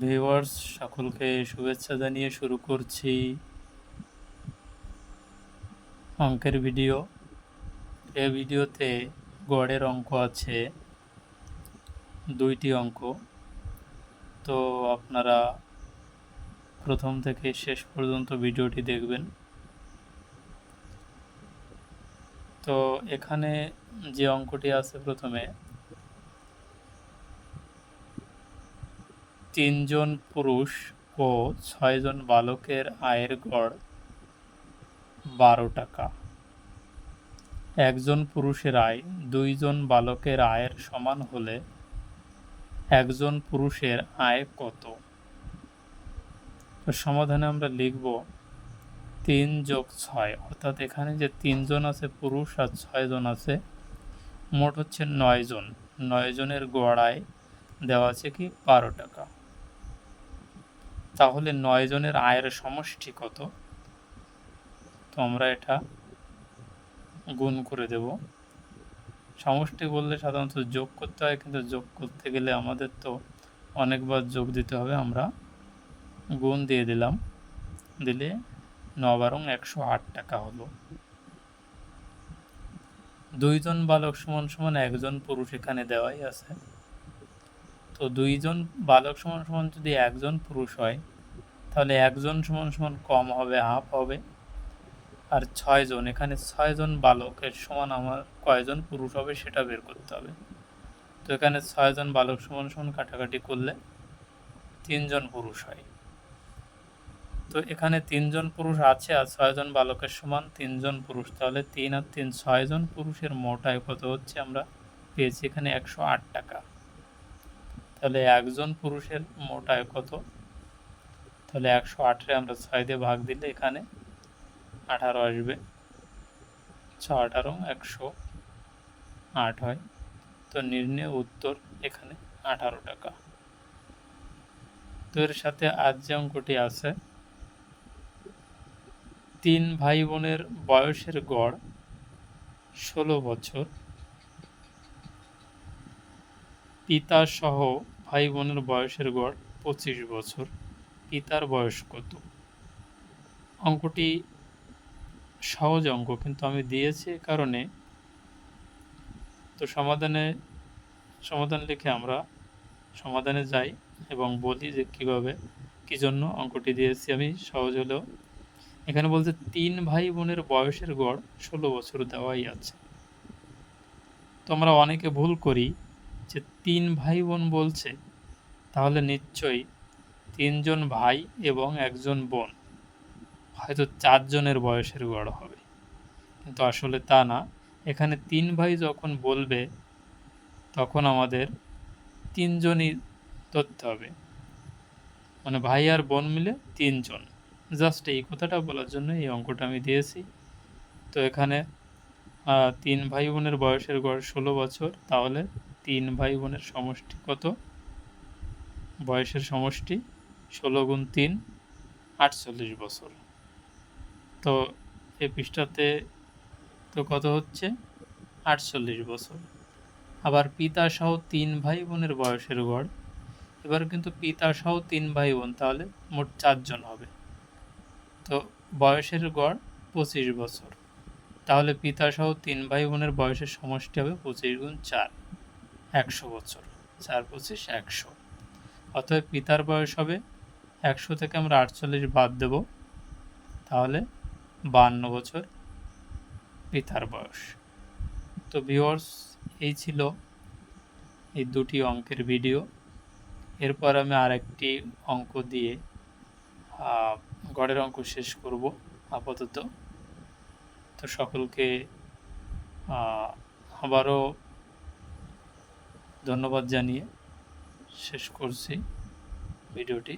Viewers সকলকে শুভেচ্ছা জানিয়ে শুরু করছি অঙ্কের ভিডিও এ ভিডিওতে গড়ের অঙ্ক আছে, দুইটি অঙ্ক। তো আপনারা প্রথম থেকে শেষ পর্যন্ত ভিডিওটি দেখবেন। তো এখানে যে অঙ্কটি আছে প্রথমে তিনজন পুরুষ ও ছয়জন বালকের আয়ের গড় বারো টাকা। একজন পুরুষের আয় দুইজন বালকের আয়ের সমান হলে একজন পুরুষের আয় কত? সমাধানে আমরা লিখব তিন যোগ ছয়, অর্থাৎ এখানে যে তিনজন আছে পুরুষ আর ছয়জন আছে, মোট হচ্ছে নয় জন নয় জনের গড় আয় দেওয়া আছে কি বারো টাকা। তাহলে নয় জনের আয়ের সমষ্টি কত? তো আমরা এটা গুণ করে দেব। সমষ্টি বললে সাধারণত যোগ করতে হয়, কিন্তু যোগ করতে গেলে আমাদের তো অনেকবার যোগ দিতে হবে। আমরা গুণ দিয়ে দিলাম। দিলে ন বারং একশো আট টাকা হলো। দুইজন বালক সমান সমান একজন পুরুষ এখানে দেওয়াই আছে। তো দুইজন বালক সমান সমান যদি একজন পুরুষ হয়, তাহলে একজন সমান সমান কম হবে হাফ হবে। আর ছয়জন, এখানে ছয়জন বালকের সমান আমার কয়জন পুরুষ হবে সেটা বের করতে হবে। তো এখানে ছয়জন বালক সমান সমান কাটাকাটি করলে তিনজন পুরুষ হয়। তো এখানে তিনজন পুরুষ আছে আর ছয়জন বালকের সমান তিনজন পুরুষ। তাহলে তিন আর তিন, ছয়জন পুরুষের মোটায় কত হচ্ছে আমরা পেয়েছি এখানে একশো আট টাকা। তাহলে একজন পুরুষের মোটায় কত? তাহলে একশো আটে আমরা ছয় দিয়ে ভাগ দিলে এখানে আঠারো আসবে। ছ আঠারো, একশো আট হয়। তো নির্ণয় উত্তর এখানে আঠারো টাকা। তো এর সাথে আজ যে অঙ্কটি আছে, তিন ভাই বোনের বয়সের গড় ষোলো বছর। পিতা সহ ভাই বোনের বয়সের গড় পঁচিশ বছর। পিতার বয়স কত? অঙ্কটি সহজ অঙ্ক, কিন্তু আমি দিয়েছি কারণে। তো সমাধানে, সমাধান লিখে আমরা সমাধানে যাই এবং বলি যে কীভাবে, কী জন্য অঙ্কটি দিয়েছি আমি সহজ হলেও। এখানে বলছে, তিন ভাই বোনের বয়সের গড় ষোলো বছর দেওয়াই আছে। তো আমরা অনেকে ভুল করি। যে তিন ভাই বোন বলছে, তাহলে নিশ্চয়ই তিনজন ভাই এবং একজন বোন। হয়তো চারজনের বয়সের গড় হবে। কিন্তু আসলে তা না। এখানে তিন ভাই যখন বলবে, তখন আমাদের তিনজনই ধরতে হবে। মানে ভাই আর বোন মিলে তিনজন। জাস্ট এই কথাটা বলার জন্য এই অঙ্কটা আমি দিয়েছি। তো এখানে তিন ভাই বোনের বয়সের গড় ষোলো বছর। তাহলে তিন ভাই বোনের সমষ্টি কত? বয়সের সমষ্টি ষোলো গুণ তিন, আটচল্লিশ বছর। তো এই পৃষ্ঠাতে তো কত হচ্ছে? আটচল্লিশ বছর। আবার পিতা সহ তিন ভাই বোনের বয়সের গড়। এবার কিন্তু পিতা সহ তিন ভাই বোন তাহলে মোট চারজন হবে। তো বয়সের গড় পঁচিশ বছর। তাহলে পিতা সহ তিন ভাই বোনের বয়সের সমষ্টি হবে পঁচিশ গুণ চার। একশো বছর, চার পঁচিশ একশো। অতএব পিতার বয়স হবে একশো থেকে আমরা আটচল্লিশ বাদ দেব। তাহলে বান্ন বছর পিতার বয়স। তো ভিওর্স এই ছিল এই দুটি অঙ্কের ভিডিও এরপর আমি আরেকটি অঙ্ক দিয়ে গড়ের অঙ্ক শেষ করব আপাতত। তো সকলকে আবারও ধন্যবাদ জানিয়ে শেষ করছি ভিডিওটি।